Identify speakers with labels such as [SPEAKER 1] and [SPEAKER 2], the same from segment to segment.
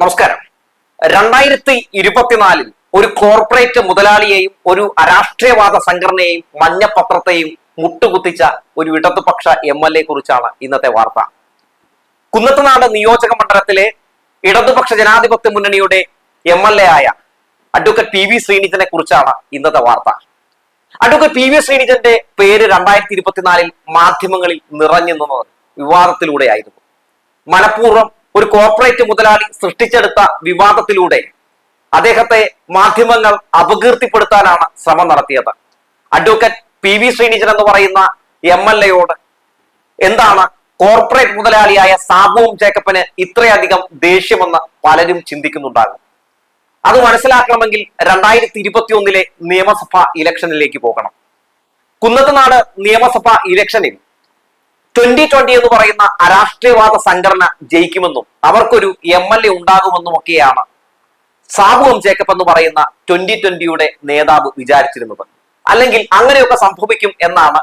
[SPEAKER 1] നമസ്കാരം. രണ്ടായിരത്തി ഇരുപത്തിനാലിൽ ഒരു കോർപ്പറേറ്റ് മുതലാളിയെയും ഒരു അരാഷ്ട്രീയവാദ സംഘടനയെയും മഞ്ഞപ്പത്രത്തെയും മുട്ടുകുത്തിച്ച ഒരു ഇടതുപക്ഷ എം എൽ എ കുറിച്ചാണ് ഇന്നത്തെ വാർത്ത. കുന്നത്തനാട് നിയോജക മണ്ഡലത്തിലെ ഇടതുപക്ഷ ജനാധിപത്യ മുന്നണിയുടെ എം എൽ എ ആയ അഡ്വക്കേറ്റ് പി വി ശ്രീനിധനെ കുറിച്ചാണ് ഇന്നത്തെ വാർത്ത. അഡ്വക്കേറ്റ് പി വി ശ്രീനിധന്റെ പേര് രണ്ടായിരത്തി ഇരുപത്തിനാലിൽ മാധ്യമങ്ങളിൽ നിറഞ്ഞു നിന്നത് വിവാദത്തിലൂടെയായിരുന്നു. മനഃപൂർവം ഒരു കോർപ്പറേറ്റ് മുതലാളി സൃഷ്ടിച്ചെടുത്ത വിവാദത്തിലൂടെ അദ്ദേഹത്തെ മാധ്യമങ്ങൾ അപകീർത്തിപ്പെടുത്താനാണ് ശ്രമം നടത്തിയത്. അഡ്വക്കേറ്റ് പി വി ശ്രീനിജൻ എന്ന് പറയുന്ന എം എൽ എയോട് എന്താണ് കോർപ്പറേറ്റ് മുതലാളിയായ സാബുവും ജേക്കബിന് ഇത്രയധികം ദേഷ്യമെന്ന് പലരും ചിന്തിക്കുന്നുണ്ടാകും. അത് മനസ്സിലാക്കണമെങ്കിൽ രണ്ടായിരത്തി ഇരുപത്തി ഒന്നിലെ നിയമസഭാ ഇലക്ഷനിലേക്ക് പോകണം. കുന്നത്തനാട് നിയമസഭാ ഇലക്ഷനിൽ ട്വന്റി ട്വന്റി എന്ന് പറയുന്ന അരാഷ്ട്രീയവാദ സംഘടന ജയിക്കുമെന്നും അവർക്കൊരു എം എൽ എ ഉണ്ടാകുമെന്നും ഒക്കെയാണ് സാബു എം ജേക്കബ് എന്ന് പറയുന്ന ട്വന്റി ട്വന്റിയുടെ നേതാവ് വിചാരിച്ചിരുന്നത്. അല്ലെങ്കിൽ അങ്ങനെയൊക്കെ സംഭവിക്കും എന്നാണ്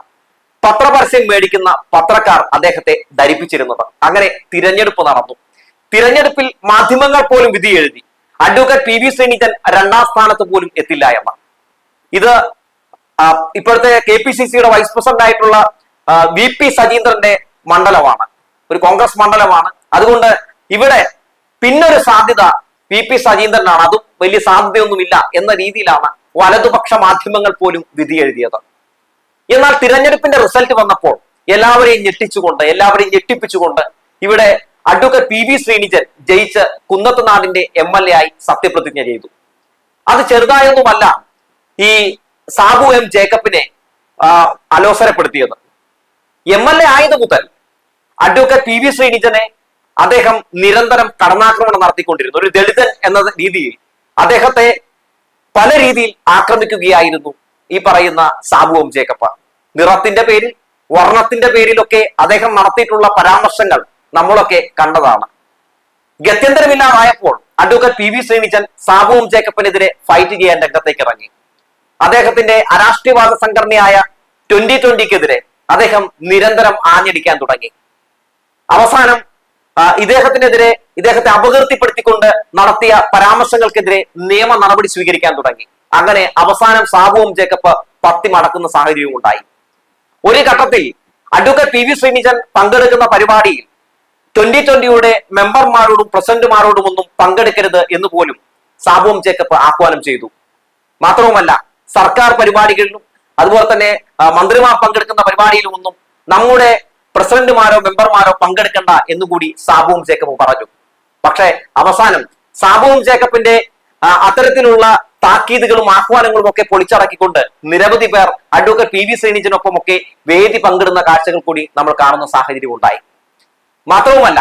[SPEAKER 1] പത്രപരസ്യം മേടിക്കുന്ന പത്രക്കാർ അദ്ദേഹത്തെ ധരിപ്പിച്ചിരുന്നത്. അങ്ങനെ തിരഞ്ഞെടുപ്പ് നടന്നു. തിരഞ്ഞെടുപ്പിൽ മാധ്യമങ്ങൾ പോലും വിധി എഴുതി. അഡ്വക്കേറ്റ് പി വി ശ്രീനിധൻ രണ്ടാം സ്ഥാനത്ത് പോലും എത്തില്ല എന്ന്. ഇത് ഇപ്പോഴത്തെ കെ പി സി സിയുടെ വൈസ് പ്രസിഡന്റ് ആയിട്ടുള്ള വി പി സജീന്ദ്രന്റെ മണ്ഡലമാണ്. ഒരു കോൺഗ്രസ് മണ്ഡലമാണ്. അതുകൊണ്ട് ഇവിടെ പിന്നൊരു സാധ്യത വി പി സജീന്ദ്രനാണ് അതും വലിയ സാധ്യതയൊന്നുമില്ല എന്ന രീതിയിലാണ് വലതുപക്ഷ മാധ്യമങ്ങൾ പോലും വിധി എഴുതിയത്. എന്നാൽ തിരഞ്ഞെടുപ്പിന്റെ റിസൾട്ട് വന്നപ്പോൾ എല്ലാവരെയും ഞെട്ടിച്ചുകൊണ്ട് എല്ലാവരെയും ഞെട്ടിപ്പിച്ചുകൊണ്ട് ഇവിടെ അഡ്വക്കേറ്റ് പി വി ശ്രീനിജൻ ജയിച്ച് കുന്നത്തുനാടിന്റെ എം എൽ എ ആയി സത്യപ്രതിജ്ഞ ചെയ്തു. അത് ചെറുതായൊന്നുമല്ല ഈ സാബു എം ജേക്കബിനെ അലോസരപ്പെടുത്തിയത്. എം എൽ എ ആയത് മുതൽ അഡ്വക്കേറ്റ് പി വി ശ്രീനിജനെ അദ്ദേഹം നിരന്തരം കടന്നാക്രമണം നടത്തിക്കൊണ്ടിരുന്നു. ഒരു ദളിതൻ എന്ന രീതിയിൽ അദ്ദേഹത്തെ പല രീതിയിൽ ആക്രമിക്കുകയായിരുന്നു ഈ പറയുന്ന സാബു എം ജേക്കബ് നിറത്തിന്റെ പേരിൽ വർണത്തിന്റെ പേരിലൊക്കെ അദ്ദേഹം നടത്തിയിട്ടുള്ള പരാമർശങ്ങൾ നമ്മളൊക്കെ കണ്ടതാണ്. ഗത്യന്തരമില്ലാതായപ്പോൾ അഡ്വക്കേറ്റ് പി വി ശ്രീനിജൻ സാബുവും ജേക്കബിനെതിരെ ഫൈറ്റ് ചെയ്യാൻ രംഗത്തേക്ക് ഇറങ്ങി. അദ്ദേഹത്തിന്റെ അരാഷ്ട്രീയവാദ സംഘടനയായ ട്വന്റി ട്വന്റിക്കെതിരെ അദ്ദേഹം നിരന്തരം ആഞ്ഞടിക്കാൻ തുടങ്ങി. അവസാനം ഇദ്ദേഹത്തിനെതിരെ ഇദ്ദേഹത്തെ അപകീർത്തിപ്പെടുത്തിക്കൊണ്ട് നടത്തിയ പരാമർശങ്ങൾക്കെതിരെ നിയമ നടപടി സ്വീകരിക്കാൻ തുടങ്ങി. അങ്ങനെ അവസാനം സാബുവും ജേക്കബ് പത്തി മടക്കുന്ന സാഹചര്യവും ഉണ്ടായി. ഒരു ഘട്ടത്തിൽ അഡ്വക്കേറ്റ് പി വി ശ്രീനിജൻ പങ്കെടുക്കുന്ന പരിപാടിയിൽ ട്വന്റി ട്വന്റിയുടെ മെമ്പർമാരോടും പ്രസിഡന്റുമാരോടും ഒന്നും പങ്കെടുക്കരുത് എന്ന് പോലും സാബുവും ജേക്കബ് ആഹ്വാനം ചെയ്തു. മാത്രവുമല്ല സർക്കാർ പരിപാടികളിലും അതുപോലെ തന്നെ മന്ത്രിമാർ പങ്കെടുക്കുന്ന പരിപാടിയിലും ഒന്നും നമ്മുടെ പ്രസിഡന്റുമാരോ മെമ്പർമാരോ പങ്കെടുക്കണ്ട എന്നുകൂടി സാബുവും ജേക്കബും പറഞ്ഞു. പക്ഷേ അവസാനം സാബുവും ജേക്കബിന്റെ അത്തരത്തിലുള്ള താക്കീതുകളും ആഹ്വാനങ്ങളും ഒക്കെ പൊളിച്ചടക്കിക്കൊണ്ട് നിരവധി പേർ അഡ്വക്കേറ്റ് പി വി ശ്രീനിജനൊപ്പം ഒക്കെ വേദി പങ്കിടുന്ന കാഴ്ചകൾ കൂടി നമ്മൾ കാണുന്ന സാഹചര്യം ഉണ്ടായി. മാത്രവുമല്ല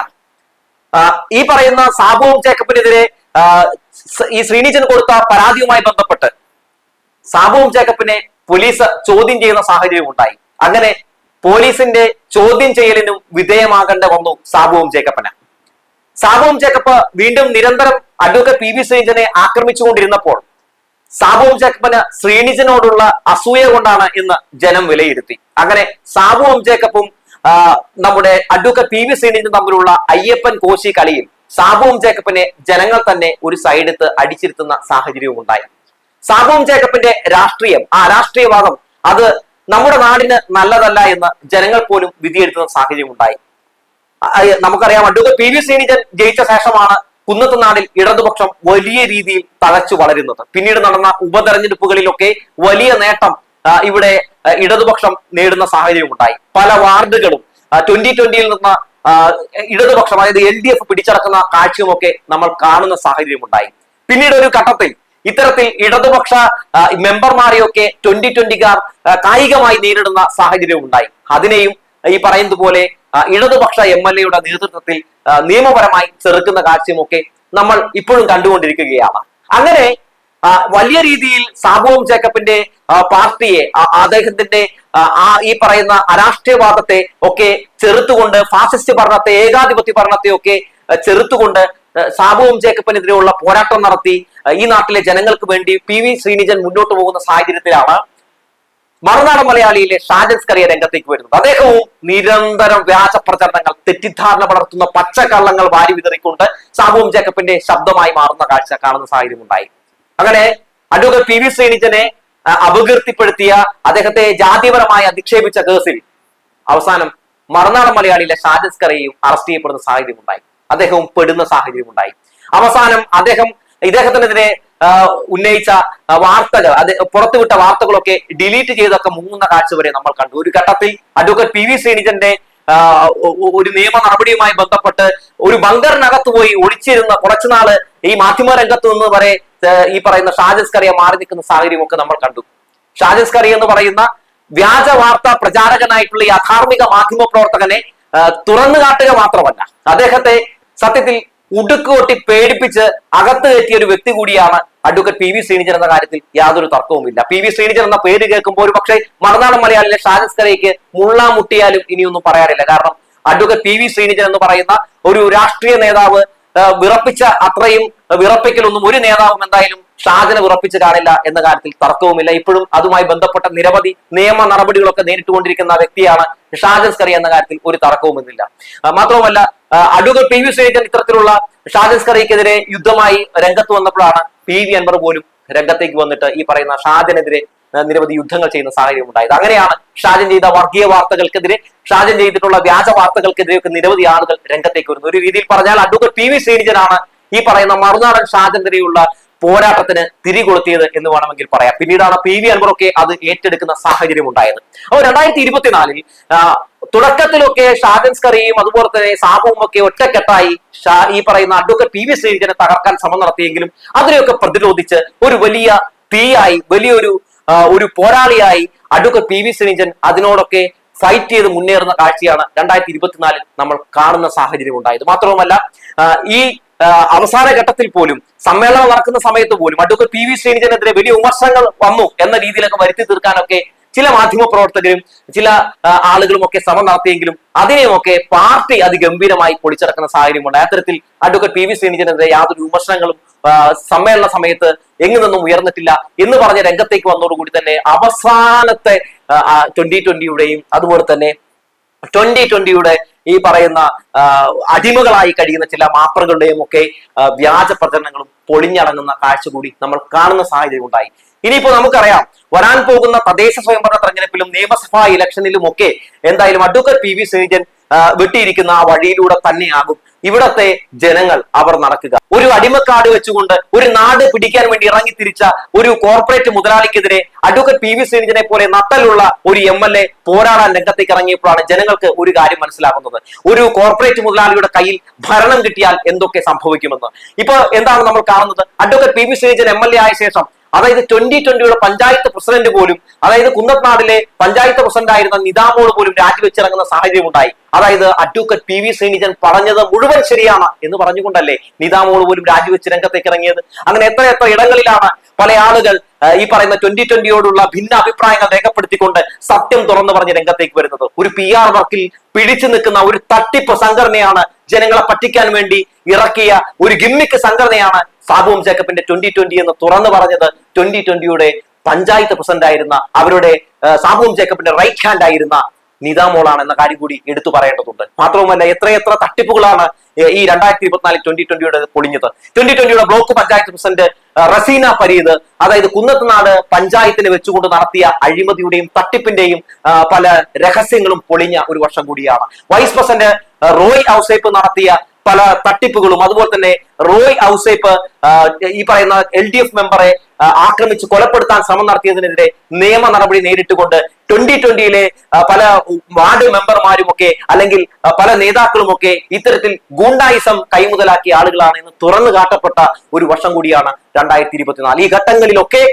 [SPEAKER 1] ഈ പറയുന്ന സാബുവും ജേക്കബിനെതിരെ ഈ ശ്രീനിജൻ കൊടുത്ത പരാതിയുമായി ബന്ധപ്പെട്ട് സാബുവും ജേക്കബിനെ പോലീസ് ചോദ്യം ചെയ്യുന്ന സാഹചര്യം ഉണ്ടായി. അങ്ങനെ പോലീസിന്റെ ചോദ്യം ചെയ്യലിനും വിധേയമാകേണ്ട വന്നു സാബുവും ജേക്കപ്പന്. സാബുവും ജേക്കപ്പ് വീണ്ടും നിരന്തരം അഡ്വക്കേറ്റ് പി വി ശ്രീജനെ ആക്രമിച്ചുകൊണ്ടിരുന്നപ്പോൾ സാബുവും ജേക്കപ്പന് ശ്രീനിജനോടുള്ള അസൂയ കൊണ്ടാണ് ഇന്ന് ജനം വിലയിരുത്തി. അങ്ങനെ സാബുവും ജേക്കപ്പും നമ്മുടെ അഡ്വക്കേറ്റ് പി വി ശ്രീനിജനും തമ്മിലുള്ള അയ്യപ്പൻ കോശി കളിയിൽ സാബുവും ജേക്കപ്പിനെ ജനങ്ങൾ തന്നെ ഒരു സൈഡെടുത്ത് അടിച്ചിരുത്തുന്ന സാഹചര്യവും ഉണ്ടായി സാബുവും ജേക്കബിന്റെ രാഷ്ട്രീയം. ആ രാഷ്ട്രീയവാദം അത് നമ്മുടെ നാടിന് നല്ലതല്ല എന്ന് ജനങ്ങൾ പോലും വിധിയെടുത്തുന്ന സാഹചര്യം ഉണ്ടായി നമുക്കറിയാം അഡ്വക്കേറ്റ് പി വി ശ്രീനിജൻ ജയിച്ച ശേഷമാണ് കുന്നത്ത് നാടിൽ ഇടതുപക്ഷം വലിയ രീതിയിൽ തഴച്ചു വളരുന്നത്. പിന്നീട് നടന്ന ഉപതെരഞ്ഞെടുപ്പുകളിലൊക്കെ വലിയ നേട്ടം ഇവിടെ ഇടതുപക്ഷം നേടുന്ന സാഹചര്യം ഉണ്ടായി പല വാർഡുകളും ട്വന്റി ട്വന്റിയിൽ നിന്ന് ഇടതുപക്ഷം അതായത് എൽ ഡി എഫ് പിടിച്ചടക്കുന്ന കാഴ്ചയുമൊക്കെ നമ്മൾ കാണുന്ന സാഹചര്യം ഉണ്ടായി പിന്നീട് ഒരു ഘട്ടത്തിൽ ഇത്തരത്തിൽ ഇടതുപക്ഷ മെമ്പർമാരെയൊക്കെ ട്വന്റി ട്വന്റിക്കാർ കായികമായി നേരിടുന്ന സാഹചര്യം ഉണ്ടായി. അതിനെയും ഈ പറയുന്നത് പോലെ ഇടതുപക്ഷ എം എൽ എയുടെ നേതൃത്വത്തിൽ നിയമപരമായി ചെറുക്കുന്ന കാഴ്ചയുമൊക്കെ നമ്മൾ ഇപ്പോഴും കണ്ടുകൊണ്ടിരിക്കുകയാണ്. അങ്ങനെ വലിയ രീതിയിൽ സാബുവും ജേക്കബിന്റെ പാർട്ടിയെ അദ്ദേഹത്തിന്റെ ഈ പറയുന്ന അരാഷ്ട്രീയവാദത്തെ ഒക്കെ ചെറുത്തുകൊണ്ട് ഫാസിസ്റ്റ് ഭരണത്തെ ഏകാധിപത്യ ഭരണത്തെ ഒക്കെ ചെറുത്തുകൊണ്ട് സാബുവും ജേക്കബിനെതിരെയുള്ള പോരാട്ടം നടത്തി ഈ നാട്ടിലെ ജനങ്ങൾക്ക് വേണ്ടി പി വി ശ്രീനിജൻ മുന്നോട്ട് പോകുന്ന സാഹചര്യത്തിലാണ് മറുനാടൻ മലയാളിയിലെ ഷാജൻ സ്കറിയ രംഗത്തേക്ക് വരുന്നത്. അദ്ദേഹവും നിരന്തരം വ്യാജ പ്രചരണങ്ങൾ തെറ്റിദ്ധാരണ വളർത്തുന്ന പച്ചക്കള്ളങ്ങൾ വാരി വിതറിക്കൊണ്ട് സാബുവും ജേക്കബിന്റെ ശബ്ദമായി മാറുന്ന കാഴ്ച കാണുന്ന സാഹചര്യം ഉണ്ടായി അങ്ങനെ അഡ്വക്കേറ്റ് പി വി ശ്രീനിജനെ അപകീർത്തിപ്പെടുത്തിയ അദ്ദേഹത്തെ ജാതിപരമായി അധിക്ഷേപിച്ച കേസിൽ അവസാനം മറുനാടൻ മലയാളിയിലെ ഷാജൻ സ്കറിയയും അറസ്റ്റ് ചെയ്യപ്പെടുന്ന സാഹചര്യം ഉണ്ടായി അദ്ദേഹവും പെടുന്ന സാഹചര്യം ഉണ്ടായി. അവസാനം അദ്ദേഹം ഇദ്ദേഹത്തിനെതിരെ ഉന്നയിച്ച വാർത്തകൾ അത് പുറത്തുവിട്ട വാർത്തകളൊക്കെ ഡിലീറ്റ് ചെയ്തൊക്കെ മുങ്ങുന്ന കാഴ്ച വരെ നമ്മൾ കണ്ടു. ഒരു ഘട്ടത്തിൽ അഡ്വക്കേറ്റ് പി വി ശ്രീനിജന്റെ ഒരു നിയമ നടപടിയുമായി ബന്ധപ്പെട്ട് ഒരു ബങ്കറിനകത്ത് പോയി ഒളിച്ചിരുന്ന കുറച്ചുനാൾ ഈ മാധ്യമ രംഗത്ത് നിന്ന് വരെ ഈ പറയുന്ന ഷാജസ് കറിയ മാറി നിൽക്കുന്ന സാഹചര്യമൊക്കെ നമ്മൾ കണ്ടു. ഷാജസ് കറി എന്ന് പറയുന്ന വ്യാജ വാർത്താ പ്രചാരകനായിട്ടുള്ള ഈ അധാർമിക മാധ്യമ പ്രവർത്തകനെ തുറന്നു കാട്ടുക മാത്രമല്ല. അദ്ദേഹത്തെ സത്യത്തിൽ ഉടുക്കുകൊട്ടി പേടിപ്പിച്ച് അകത്ത് കയറ്റിയ ഒരു വ്യക്തി കൂടിയാണ് അഡ്വക്കേറ്റ് പി വി ശ്രീനിജൻ എന്ന കാര്യത്തിൽ യാതൊരു തർക്കവുമില്ല. പി വി ശ്രീനിജൻ എന്ന പേര് കേൾക്കുമ്പോൾ ഒരു പക്ഷേ മറുനാടൻ മലയാളിലെ ഷാജസ്കരയ്ക്ക് മുള്ള മുട്ടിയാലും ഇനിയൊന്നും പറയാറില്ല കാരണം അഡ്വക്കേറ്റ് പി വി ശ്രീനിജൻ എന്ന് പറയുന്ന ഒരു രാഷ്ട്രീയ നേതാവ് വിറപ്പിച്ച അത്രയും വിറപ്പിക്കലൊന്നും ഒരു നേതാവും എന്തായാലും ഷാജനെ വിറപ്പിച്ച് കാണില്ല എന്ന കാര്യത്തിൽ തർക്കവുമില്ല. ഇപ്പോഴും അതുമായി ബന്ധപ്പെട്ട നിരവധി നിയമ നടപടികളൊക്കെ നേരിട്ടുകൊണ്ടിരിക്കുന്ന വ്യക്തിയാണ് ഷാജൻ എന്ന കാര്യത്തിൽ ഒരു തർക്കവുമില്ല. ആ, മാത്രവുമല്ല അഡ്വക്കേറ്റ് പി വി സുരേന്ദ്രൻ ഇത്തരത്തിലുള്ള ഷാജൻ സ്കറിക്കെതിരെ യുദ്ധമായി രംഗത്ത് വന്നപ്പോഴാണ് പി വി അൻവർ പോലും രംഗത്തേക്ക് വന്നിട്ട് ഈ പറയുന്ന ഷാജനെതിരെ നിരവധി യുദ്ധങ്ങൾ ചെയ്യുന്ന സാഹചര്യം ഉണ്ടായത്. അങ്ങനെയാണ് ഷാജൻ ചെയ്ത വർഗീയ വാർത്തകൾക്കെതിരെ ഷാജൻ ചെയ്തിട്ടുള്ള വ്യാജ വാർത്തകൾക്കെതിരെയൊക്കെ നിരവധി ആളുകൾ രംഗത്തേക്ക് വരുന്നു. ഒരു രീതിയിൽ പറഞ്ഞാൽ അഡ്വക്കേറ്റ് പി വി ശ്രീനിജനാണ് ഈ പറയുന്ന മറുനാടൻ ഷാജനെതിരെയുള്ള പോരാട്ടത്തിന് തിരികൊളുത്തിയത് എന്ന് വേണമെങ്കിൽ പറയാം. പിന്നീടാണ് പി വി അൻവറൊക്കെ അത് ഏറ്റെടുക്കുന്ന സാഹചര്യം ഉണ്ടായത്. അപ്പോൾ രണ്ടായിരത്തി ഇരുപത്തിനാലിൽ തുടക്കത്തിലൊക്കെ ഷാജൻ സ്കറിയും അതുപോലെ തന്നെ സാബുവും ഒക്കെ ഒറ്റക്കെട്ടായി ഈ പറയുന്ന അഡ്വക്കേറ്റ് പി വി ശ്രീജനെ തകർക്കാൻ ശ്രമം നടത്തിയെങ്കിലും അതിനെയൊക്കെ പ്രതിരോധിച്ച് ഒരു വലിയ തീയായി വലിയൊരു ഒരു പോരാളിയായി അഡ്വക്കേറ്റ് പി വി ശ്രീജൻ അതിനോടൊക്കെ ഫൈറ്റ് ചെയ്ത് മുന്നേറുന്ന കാഴ്ചയാണ് രണ്ടായിരത്തി ഇരുപത്തിനാലിൽ നമ്മൾ കാണുന്ന സാഹചര്യം ഉണ്ടായത്. മാത്രവുമല്ല ഈ അവസാന ഘട്ടത്തിൽ പോലും സമ്മേളനം നടക്കുന്ന സമയത്ത് പോലും അഡ്വക്കേറ്റ് പി വി ശ്രീനിജനെതിരെ വലിയ വിമർശനങ്ങൾ വന്നു എന്ന രീതിയിലൊക്കെ വരുത്തി തീർക്കാനൊക്കെ ചില മാധ്യമ പ്രവർത്തകരും ചില ആളുകളും ഒക്കെ ശ്രമം നടത്തിയെങ്കിലും അതിനെയുമൊക്കെ പാർട്ടി അതിഗംഭീരമായി പൊളിച്ചടക്കുന്ന സാഹചര്യമുണ്ട്. അത്തരത്തിൽ അഡ്വക്കേറ്റ് പി വി ശ്രീനിജനെതിരെ യാതൊരു വിമർശനങ്ങളും സമ്മേളന സമയത്ത് എങ്ങു നിന്നും ഉയർന്നിട്ടില്ല എന്ന് പറഞ്ഞ രംഗത്തേക്ക് വന്നതോടുകൂടി തന്നെ അവസാനത്തെ ട്വന്റി ട്വന്റിയുടെയും അതുപോലെ തന്നെ ട്വന്റി ട്വന്റിയുടെ ഈ പറയുന്ന അടിമകളായി കഴിയുന്ന ചില മാപ്രകളുടെയും ഒക്കെ വ്യാജ പ്രചരണങ്ങളും പൊളിഞ്ഞടങ്ങുന്ന കാഴ്ച കൂടി നമ്മൾ കാണുന്ന സാഹചര്യം ഉണ്ടായി. ഇനിയിപ്പോ നമുക്കറിയാം വരാൻ പോകുന്ന തദ്ദേശ സ്വയംഭരണ തെരഞ്ഞെടുപ്പിലും നിയമസഭാ ഇലക്ഷനിലും ഒക്കെ എന്തായാലും അഡ്വക്കേറ്റ് പി വി ശ്രീജൻ വെട്ടിയിരിക്കുന്ന ആ വഴിയിലൂടെ തന്നെയാകും ഇവിടത്തെ ജനങ്ങൾ അവർ നടക്കുക. ഒരു അടിമക്കാട് വെച്ചുകൊണ്ട് ഒരു നാട് പിടിക്കാൻ വേണ്ടി ഇറങ്ങി തിരിച്ച ഒരു കോർപ്പറേറ്റ് മുതലാളിക്കെതിരെ അഡ്വക്കേറ്റ് പി വി ശ്രീനിജനെ പോലെ നട്ടലുള്ള ഒരു എം എൽ എ പോരാടാൻ രംഗത്തേക്ക് ഇറങ്ങിയപ്പോഴാണ് ജനങ്ങൾക്ക് ഒരു കാര്യം മനസ്സിലാക്കുന്നത് ഒരു കോർപ്പറേറ്റ് മുതലാളിയുടെ കയ്യിൽ ഭരണം കിട്ടിയാൽ എന്തൊക്കെ സംഭവിക്കുമെന്ന്. ഇപ്പൊ എന്താണ് നമ്മൾ കാണുന്നത്? Advocate P V Sreenijan M L A ആയ ശേഷം അതായത് ട്വന്റി ട്വന്റിയുടെ പഞ്ചായത്ത് പ്രസിഡന്റ് പോലും അതായത് കുന്നത്നാടിലെ പഞ്ചായത്ത് പ്രസിഡന്റ് ആയിരുന്ന നിതാമോൾ പോലും രാജിവെച്ചിറങ്ങുന്ന സാഹചര്യം ഉണ്ടായി അതായത് അഡ്വക്കറ്റ് പി വി ശ്രീനിജൻ പറഞ്ഞത് മുഴുവൻ ശരിയാണ് എന്ന് പറഞ്ഞുകൊണ്ടല്ലേ നിതാമോൾ പോലും രാജിവെച്ച് രംഗത്തേക്ക് ഇറങ്ങിയത്. അങ്ങനെ എത്ര എത്ര ഇടങ്ങളിലാണ് പല ആളുകൾ ഈ പറയുന്ന ട്വന്റി ട്വന്റിയോടുള്ള ഭിന്ന അഭിപ്രായങ്ങൾ രേഖപ്പെടുത്തിക്കൊണ്ട് സത്യം തുറന്നു പറഞ്ഞ് രംഗത്തേക്ക് വരുന്നത്. ഒരു പി ആർ വർക്കിൽ പിടിച്ചു നിൽക്കുന്ന ഒരു തട്ടിപ്പ് സംഘടനയാണ് ജനങ്ങളെ പറ്റിക്കാൻ വേണ്ടി ഇറക്കിയ ഒരു ഗിമ്മിക്ക് സംഘടനയാണ് സാബുവും ജേക്കബിന്റെ ട്വന്റി ട്വന്റി എന്ന് തുറന്നു പറഞ്ഞത് ട്വന്റി ട്വന്റിയുടെ പഞ്ചായത്ത് പ്രസിഡന്റ് ആയിരുന്ന അവരുടെ സാബുവും ജേക്കബിന്റെ റൈറ്റ് ഹാൻഡ് ആയിരുന്ന നിതാമോളാണ് എന്ന കാര്യം കൂടി എടുത്തു പറയേണ്ടതുണ്ട്. മാത്രവുമല്ല എത്രയെത്ര തട്ടിപ്പുകളാണ് ഈ രണ്ടായിരത്തി ഇരുപത്തിനാലിൽ ട്വന്റി ട്വന്റിയുടെ പൊളിഞ്ഞത്. ട്വന്റി ട്വന്റിയുടെ ബ്ലോക്ക് പഞ്ചായത്ത് പ്രസിഡന്റ് റസീന പരീദ് അതായത് കുന്നത്തുനാട് പഞ്ചായത്തിന് വെച്ചുകൊണ്ട് നടത്തിയ അഴിമതിയുടെയും തട്ടിപ്പിന്റെയും പല രഹസ്യങ്ങളും പൊളിഞ്ഞ ഒരു വർഷം കൂടിയാണ്. വൈസ് പ്രസിഡന്റ് റോയ് ഔസേപ്പ് നടത്തിയ പല തട്ടിപ്പുകളും അതുപോലെ തന്നെ റോയ് ഔസേപ്പ് ഈ പറയുന്ന എൽ ഡി എഫ് മെമ്പറെ ആക്രമിച്ച് കൊലപ്പെടുത്താൻ ശ്രമം നടത്തിയതിനെതിരെ നിയമ നടപടി നേരിട്ടുകൊണ്ട് ട്വന്റി ട്വന്റിയിലെ പല വാർഡ് മെമ്പർമാരും ഒക്കെ അല്ലെങ്കിൽ പല നേതാക്കളും ഒക്കെ ഇത്തരത്തിൽ ഗൂണ്ടായിസം കൈമുതലാക്കിയ ആളുകളാണ് എന്ന് തുറന്നു കാട്ടപ്പെട്ട ഒരു വർഷം കൂടിയാണ് രണ്ടായിരത്തി ഇരുപത്തിനാല് ഈ ഘട്ടങ്ങളിലൊക്കെ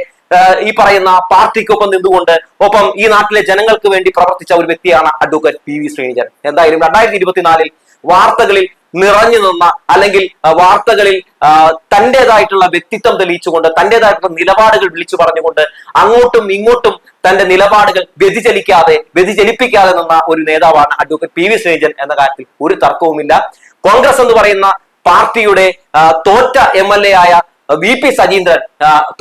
[SPEAKER 1] ഈ പറയുന്ന പാർട്ടിക്കൊപ്പം നിന്നുകൊണ്ട് ഒപ്പം ഈ നാട്ടിലെ ജനങ്ങൾക്ക് വേണ്ടി പ്രവർത്തിച്ച ഒരു വ്യക്തിയാണ് അഡ്വക്കേറ്റ് പി വി ശ്രീനിജൻ. എന്തായാലും രണ്ടായിരത്തി ഇരുപത്തിനാലിൽ വാർത്തകളിൽ നിറഞ്ഞു നിന്ന അല്ലെങ്കിൽ വാർത്തകളിൽ തന്റെതായിട്ടുള്ള വ്യക്തിത്വം തെളിയിച്ചുകൊണ്ട് തന്റെതായിട്ടുള്ള നിലപാടുകൾ വിളിച്ചു പറഞ്ഞുകൊണ്ട് അങ്ങോട്ടും ഇങ്ങോട്ടും തന്റെ നിലപാടുകൾ വ്യതിചലിക്കാതെ വ്യതിചലിപ്പിക്കാതെ നിന്ന ഒരു നേതാവാണ് അഡ്വക്കേറ്റ് പി വി ശ്രീജൻ എന്ന കാര്യത്തിൽ ഒരു തർക്കവുമില്ല. കോൺഗ്രസ് എന്ന് പറയുന്ന പാർട്ടിയുടെ തോറ്റ എം എൽ എ ആയ വി പി സജീന്ദ്രൻ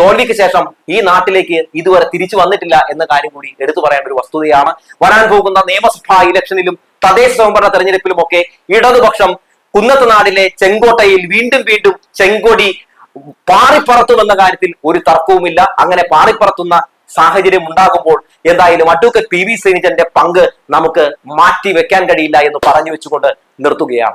[SPEAKER 1] തോൽവിക്ക് ശേഷം ഈ നാട്ടിലേക്ക് ഇതുവരെ തിരിച്ചു വന്നിട്ടില്ല എന്ന കാര്യം കൂടി എടുത്തു പറയേണ്ട ഒരു വസ്തുതയാണ്. വരാൻ പോകുന്ന നിയമസഭാ ഇലക്ഷനിലും തദ്ദേശ സ്വയംഭരണ തെരഞ്ഞെടുപ്പിലും ഒക്കെ ഇടതുപക്ഷം കുന്നത്ത് നാടിലെ ചെങ്കോട്ടയിൽ വീണ്ടും വീണ്ടും ചെങ്കൊടി പാറിപ്പറത്തുമെന്ന കാര്യത്തിൽ ഒരു തർക്കവുമില്ല. അങ്ങനെ പാറിപ്പറത്തുന്ന സാഹചര്യം ഉണ്ടാകുമ്പോൾ എന്തായാലും അഡ്വക്കേറ്റ് പി വി ശ്രീനിജന്റെ പങ്ക് നമുക്ക് മാറ്റി വെക്കാൻ കഴിയില്ല എന്ന് പറഞ്ഞു വെച്ചുകൊണ്ട് നിർത്തുകയാണ്.